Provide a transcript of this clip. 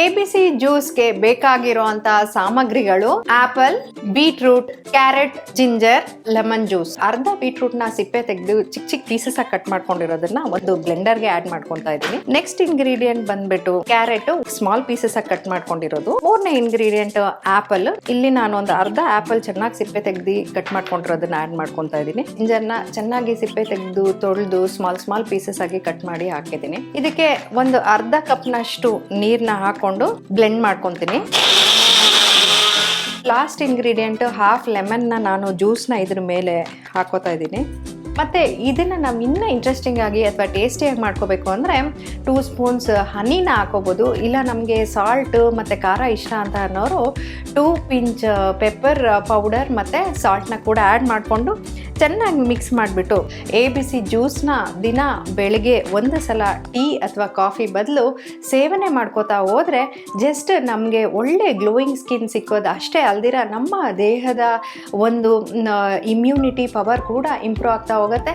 A B C ಜ್ಯೂಸ್ಗೆ ಬೇಕಾಗಿರುವಂತಹ ಸಾಮಗ್ರಿಗಳು apple, beetroot, carrot, ginger, lemon juice. ಅರ್ಧ ಬೀಟ್ರೂಟ್ನ ಸಿಪ್ಪೆ ತೆಗೆದು ಚಿಕ್ಕ ಚಿಕ್ಕ ಪೀಸಸ್ ಆಗಿ ಕಟ್ ಮಾಡ್ಕೊಂಡಿರೋದನ್ನ ಒಂದು ಬ್ಲೆಂಡರ್ಗೆ ಆಡ್ ಮಾಡ್ಕೊಂತಾ ಇದೀನಿ ನೆಕ್ಸ್ಟ್ ಇಂಗ್ರೀಡಿಯೆಂಟ್ ಬಂದ್ಬಿಟ್ಟು ಕ್ಯಾರೆಟ್ ಸ್ಮಾಲ್ ಪೀಸಸ್ ಆಗಿ ಕಟ್ ಮಾಡ್ಕೊಂಡಿರೋದು. ಮೂರನೇ ಇಂಗ್ರೀಡಿಯೆಂಟ್ ಆಪಲ್. ಇಲ್ಲಿ ನಾನು ಒಂದು ಅರ್ಧ ಆಪಲ್ ಚೆನ್ನಾಗಿ ಸಿಪ್ಪೆ ತೆಗೆದು ಕಟ್ ಮಾಡ್ಕೊಂಡಿರೋದನ್ನ ಆಡ್ ಮಾಡ್ಕೊಂತಾ ಇದ್ದೀನಿ. ನ ಚೆನ್ನಾಗಿ ಸಿಪ್ಪೆ ತೆಗೆದು ತೊಳೆದು ಸ್ಮಾಲ್ ಸ್ಮಾಲ್ ಪೀಸಸ್ ಆಗಿ ಕಟ್ ಮಾಡಿ ಹಾಕಿದೀನಿ ಇದಕ್ಕೆ ಒಂದು ಅರ್ಧ ಕಪ್ನಷ್ಟು ನೀರನ್ನ ಹಾಕೊಂಡು ಬ್ಲೆಂಡ್ ಮಾಡ್ಕೊತೀನಿ. ಲಾಸ್ಟ್ ಇಂಗ್ರೀಡಿಯೆಂಟ್ ಹಾಫ್ ಲೆಮನ್ನ ನಾನು ಜ್ಯೂಸ್ನ ಇದ್ರ ಮೇಲೆ ಹಾಕೋತಾ ಇದ್ದೀನಿ. ಮತ್ತು ಇದನ್ನು ನಾವು ಇನ್ನೂ ಇಂಟ್ರೆಸ್ಟಿಂಗ್ ಆಗಿ ಅಥವಾ ಟೇಸ್ಟಿಯಾಗಿ ಮಾಡ್ಕೋಬೇಕು ಅಂದರೆ ಟೂ ಸ್ಪೂನ್ಸ್ ಹನಿನ ಹಾಕೋಬೋದು. ಇಲ್ಲ ನಮಗೆ ಸಾಲ್ಟ್ ಮತ್ತು ಖಾರ ಇಷ್ಟ ಅಂತ ಅನ್ನೋರು ಟೂ ಪಿಂಚ್ ಪೆಪ್ಪರ್ ಪೌಡರ್ ಮತ್ತು ಸಾಲ್ಟ್ನ ಕೂಡ ಆ್ಯಡ್ ಮಾಡಿಕೊಂಡು ಚೆನ್ನಾಗಿ ಮಿಕ್ಸ್ ಮಾಡಿಬಿಟ್ಟು ಎ ಬಿ ಸಿ ಜ್ಯೂಸ್ನ ದಿನ ಬೆಳಗ್ಗೆ ಒಂದು ಸಲ ಟೀ ಅಥವಾ ಕಾಫಿ ಬದಲು ಸೇವನೆ ಮಾಡ್ಕೋತಾ ಹೋದರೆ ಜಸ್ಟ್ ನಮಗೆ ಒಳ್ಳೆ ಗ್ಲೋಯಿಂಗ್ ಸ್ಕಿನ್ ಸಿಕ್ಕೋದು ಅಷ್ಟೇ ಅಲ್ದಿರ ನಮ್ಮ ದೇಹದ ಒಂದು ಇಮ್ಯುನಿಟಿ ಪವರ್ ಕೂಡ ಇಂಪ್ರೂವ್ ಆಗ್ತಾ ಹೋಗುತ್ತೆ.